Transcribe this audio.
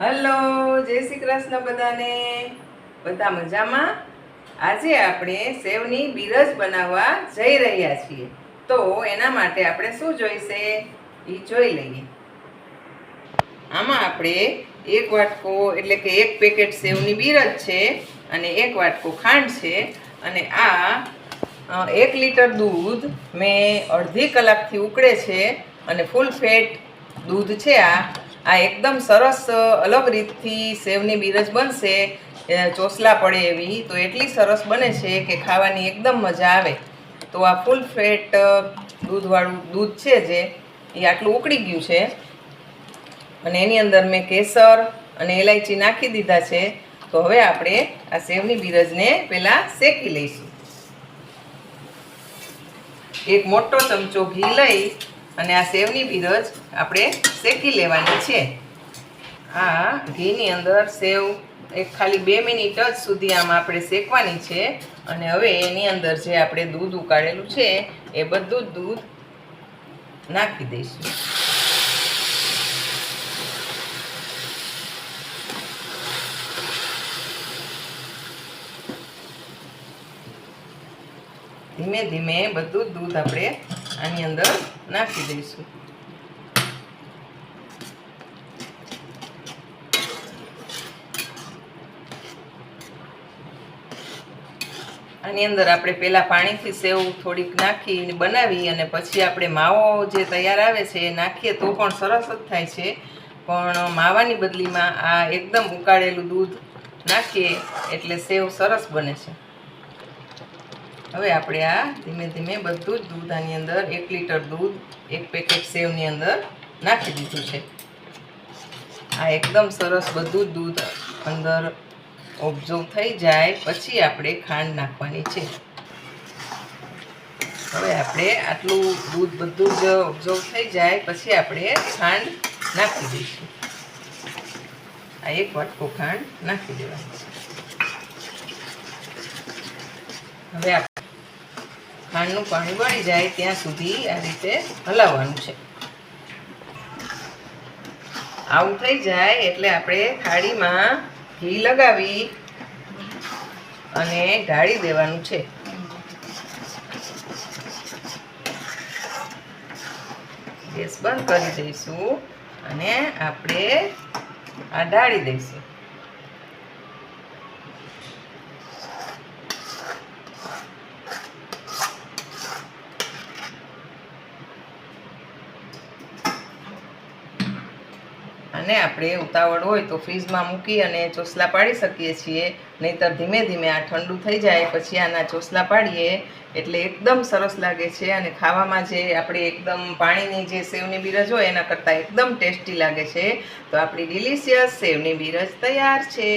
Hello, જય શ્રી કૃષ્ણ બધાને. બધા મજામાં? આજે આપણે સેવની બીરજ બનાવવા જઈ રહ્યા છીએ. તો એના માટે આપણે શું જોઈશે? એ જોઈ લઈએ. આમાં આપણે એક વાટકો, એટલે કે એક પેકેટ સેવની બીરજ છે અને એક વાટકો ખાંડ છે. અને આ એક લીટર દૂધ મેં અડધી કલાકથી ઉકળે છે અને ફૂલ ફેટ દૂધ છે આ. આ એકદમ સરસ અલગ રીતથી સેવની બીરજ બનશે ચોસલા પડે એવી, તો એટલી સરસ બને છે કે ખાવાની એકદમ મજા આવે. તો આ ફૂલ ફેટ દૂધવાળું દૂધ છે જે, એ આટલું ઉકળી ગયું છે. અને એની અંદર મેં કેસર અને એલાયચી નાખી દીધા છે. તો હવે આપણે આ સેવની બીરજને પહેલાં શેકી લઈશું. એક મોટો ચમચો ઘી લઈ અને આ સેવની બિરજ આપણે શેકી લેવાની છે. આ ઘીની અંદર સેવ એક ખાલી બે મિનિટ જ સુધી આમ આપણે શેકવાની છે. અને હવે એની અંદર જે આપણે દૂધ ઉકાળેલું છે, એ બધું જ દૂધ નાખી દઈશું. ધીમે ધીમે બધું દૂધ આપણે આની અંદર નાખી દઈશું આની અંદર આપણે પહેલાં પાણીથી સેવ થોડીક નાખીને બનાવી અને પછી આપણે માવો જે તૈયાર આવે છે એ નાખીએ તો પણ સરસ જ થાય છે. પણ માવાની બદલીમાં આ એકદમ ઉકાળેલું દૂધ નાખીએ એટલે સેવ સરસ બને છે. હવે આપણે આ ધીમે ધીમે બધું જ દૂધ આની અંદર, એક લીટર દૂધ, એક પેકેટ સેવની અંદર નાખી દીધું છે. આ એકદમ સરસ બધું જ દૂધ અંદર ઓબ્ઝર્વ થઈ જાય, પછી આપણે ખાંડ નાખવાની છે. હવે આપણે આટલું દૂધ બધું જ ઓબ્ઝર્વ થઈ જાય, પછી આપણે ખાંડ નાખી દઈશું. આ એક વાટકો ખાંડ નાખી દેવાની હવે આપણે ખાંડનું પાણી બળી જાય ત્યાં સુધી આ રીતે હલાવવાનું છે. આવું થઈ જાય એટલે આપણે થાળીમાં ઘી લગાવી અને ઢાળી દેવાનું છે. ગેસ બંધ કરી દઈશું અને આપણે આ ઢાળી દઈશું. અને આપણે ઉતાવળ હોય તો ફ્રીજમાં મૂકી અને ચોસલા પાડી શકીએ છીએ. નહીંતર ધીમે ધીમે આ ઠંડુ થઈ જાય પછી આના ચોસલા પાડીએ એટલે એકદમ સરસ લાગે છે અને ખાવામાં જે આપણે એકદમ પાણીની જે સેવની બીરજ હોય એના કરતાં એકદમ ટેસ્ટી લાગે છે. તો આપણી ડિલિશિયસ સેવની બીરજ તૈયાર છે.